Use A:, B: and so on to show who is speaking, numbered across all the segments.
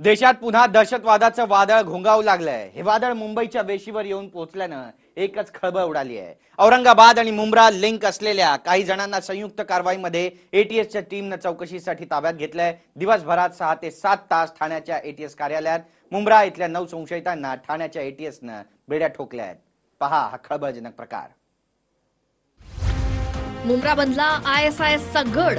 A: देशात पुन्हा दहशतवादाचं वादळ घोंगावू लागलंय. हे वादळ मुंबईच्या वेशीवर येऊन पोहोचल्यानं एकच खळबळ उडाली आहे. औरंगाबाद आणि मुंब्रा लिंक असलेल्या काही जणांना संयुक्त कारवाईमध्ये एटीएसच्या टीमनं चौकशीसाठी ताब्यात घेतलंय. दिवसभरात सहा ते सात तास ठाण्याच्या एटीएस कार्यालयात मुंब्रा इथल्या नऊ संशयितांना ठाण्याच्या एटीएसनं बेड्या ठोकल्या आहेत. पहा हा खळबळजनक प्रकार.
B: मुंब्रा बनला आय एस आय एसचा गड.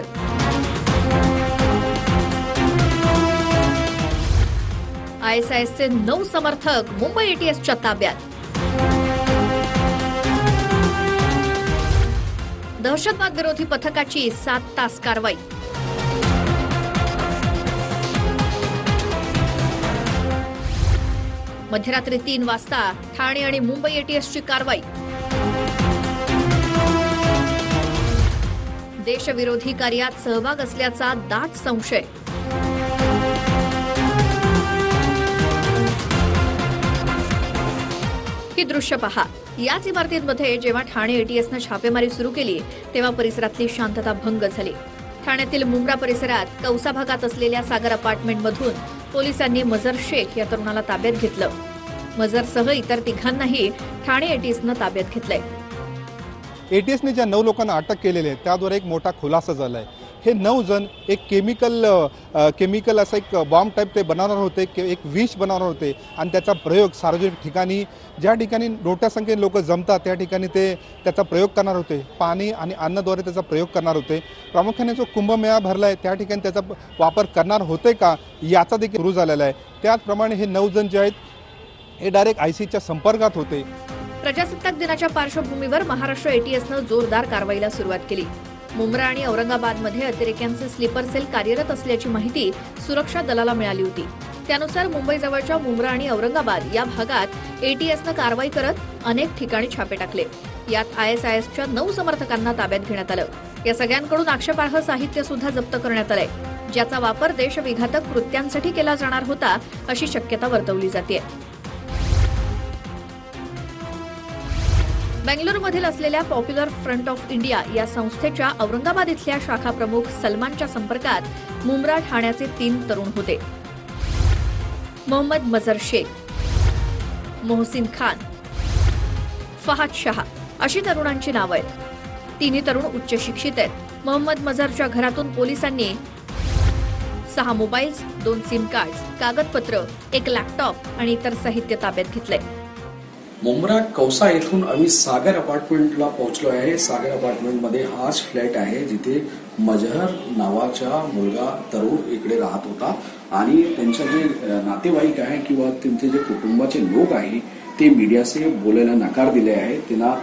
B: आय नऊ समर्थक मुंबई एटीएसच्या ताब्यात. दहशतवाद विरोधी पथकाची सात तास कारवाई. मध्यरात्री तीन वाजता ठाणे आणि मुंबई एटीएसची कारवाई. देशविरोधी कार्यात सहभाग असल्याचा दाट संशय. ही दृश्य पहा. याच इमारतींमध्ये जेव्हा ठाणे एटीएसनं छापेमारी सुरू केली तेव्हा परिसरातली शांतता भंग झाली. ठाण्यातील मुंब्रा परिसरात कौसा भागात असलेल्या सागर अपार्टमेंटमधून पोलिसांनी मजर शेख या तरुणाला ताब्यात घेतलं. मजरसह इतर तिघांनाही ठाणे एटीएसनं ताब्यात घेतलंय.
C: एटीएसने ज्या नऊ लोकांना अटक केलेली आहे त्याद्वारे एक मोठा खुलासा झाला आहे हे नऊ जण एक केमिकल केमिकल असं एक बॉम्ब टाईप ते बनवणार होते के- एक विष बनवणार होते. आणि त्याचा प्रयोग सार्वजनिक ठिकाणी ज्या ठिकाणी मोठ्या संख्येने लोक जमतात त्या ठिकाणी ते त्याचा प्रयोग करणार होते. पाणी आणि अन्नाद्वारे त्याचा प्रयोग करणार होते. प्रामुख्याने जो कुंभमेळा भरला आहे त्या ठिकाणी त्याचा वापर करणार होते का याचा देखील सुरू झालेला आहे. त्याचप्रमाणे हे नऊ जण जे आहेत हे डायरेक्ट आय सीच्या संपर्कात होते.
B: प्रजासत्ताक दिनाच्या पार्श्वभूमीवर महाराष्ट्र एटीएसनं जोरदार कारवाईला सुरुवात केली. मुंब्रा आणि औरंगाबादमध्ये अतिरेक्यांचे स्लीपर सेल कार्यरत असल्याची माहिती सुरक्षा दलाला मिळाली होती. त्यानुसार मुंबईजवळच्या मुंब्रा आणि औरंगाबाद या भागात एटीएसनं कारवाई करत अनेक ठिकाणी छापे टाकले. यात आयएसआयएसच्या नऊ समर्थकांना ताब्यात घेण्यात आलं. या सगळ्यांकडून आक्षेपार्ह साहित्य सुद्धा जप्त करण्यात आलंय ज्याचा वापर देशविघातक कृत्यांसाठी केला जाणार होता अशी शक्यता वर्तवली जाते बेंगलुरूमधील असलेल्या पॉप्युलर फ्रंट ऑफ इंडिया या संस्थेच्या औरंगाबाद इथल्या शाखा प्रमुख सलमानच्या संपर्कात मुंब्रा ठाण्याचे तीन तरुण होते. मोहम्मद मजर शेख मोहसिन खान फहाद शहा अशी तरुणांची नावं आहेत. तिन्ही तरुण उच्च शिक्षित आहेत. मोहम्मद मजरच्या घरातून पोलिसांनी सहा मोबाईल्स दोन सिम कार्ड कागदपत्र एक लॅपटॉप आणि इतर साहित्य ताब्यात घेतलंय.
D: मुंब्रा कौसा येथून आम्ही सागर अपार्टमेंटला पोहोचलो आहे. सागर अपार्टमेंटमध्ये हाच फ्लॅट आहे जिथे मजहर नावाचा मुलगा तरुण इकडे राहत होता. आणि त्यांच्या जे नातेवाईक आहे किंवा त्यांचे जे कुटुंबाचे लोक आहे ते मीडियाशी बोलायला नकार दिले आहे. त्यांना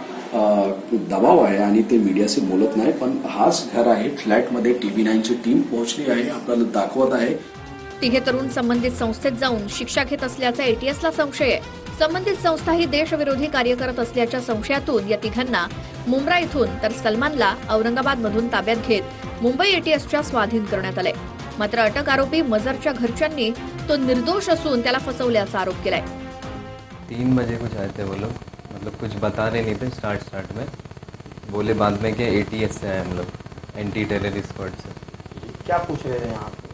D: दबाव आहे आणि ते मीडियाशी बोलत नाही. पण हाच घर आहे. फ्लॅटमध्ये टीव्ही नाईनची टीम पोहोचली आहे. आपल्याला दाखवत आहे.
B: तिघे तरुण संबंधित संस्थेत जाऊन शिक्षा घेत असल्याचा एटीएसला संशय आहे. संबंधित संस्था ही देशविरोधी कार्य करत असल्याच्या संशयातून या तिघांना मुंब्रा इथून तर सलमानला औरंगाबादमधून ताब्यात घेत मुंबई एटीएसच्या स्वाधीन करण्यात आलंय मात्र अटक आरोपी मजरच्या घरच्यांनी तो निर्दोष असून त्याला फसवल्याचा आरोप केलाय.
E: तीन बजे कुछ आए थे वो लोग. मतलब कुछ बता रहे नहीं थे स्टार्ट स्टार्ट में. बोले बाद में कि ए से आए हम लोग. एंटी टेररिस्ट स्क्वाड से.
F: क्या पूछ रहे थे यहाँ पे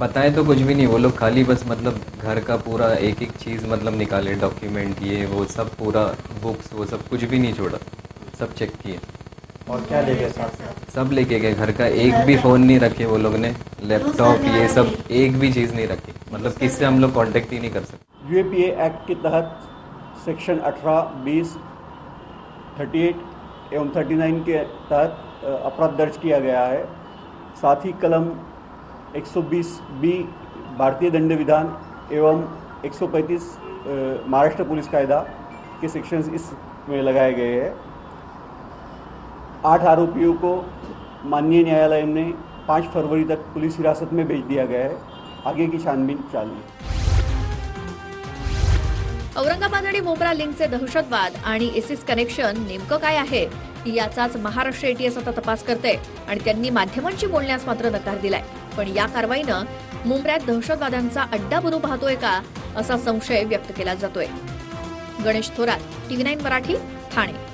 E: बताए तो कुछ भी नहीं वो लोग खाली बस मतलब घर का पूरा एक एक चीज़ मतलब निकाले डॉक्यूमेंट ये वो सब पूरा बुक्स वो सब कुछ भी नहीं छोड़ा सब चेक किए।
F: और क्या ले गए साथ साथ
E: सब लेके गए घर का एक भी फ़ोन नहीं रखे वो लोग ने लैपटॉप ये सब एक भी चीज़ नहीं रखी मतलब किससे हम लोग कॉन्टेक्ट ही नहीं कर सकते।
G: यूएपीए एक्ट के तहत सेक्शन 18, 20, 38 एवं 39 के तहत अपराध दर्ज किया गया है। साथ ही कलम 120 बी भारतीय दंड विधान एवं 135 पैंतीस महाराष्ट्र पुलिस कायदा के सेक्शंस इसमें लगाए गए हैं। आठ आरोपियों को माननीय न्यायालय ने पाँच फरवरी तक पुलिस हिरासत में भेज दिया गया है। आगे की छानबीन चालू
B: औरंगाबाद आणि मोबरा लिंकचे दहशतवाद आणि एसिस कनेक्शन नेमकं काय आहे याचाच महाराष्ट्र एटीएस आता तपास करते आणि त्यांनी माध्यमांशी बोलण्यास मात्र नकार दिलाय. पण या कारवाईनं मुंब्र्यात दहशतवाद्यांचा अड्डा बनू पाहतोय का असा संशय व्यक्त केला जातोय. Ganesh Thorat TV nine Marathi Thane.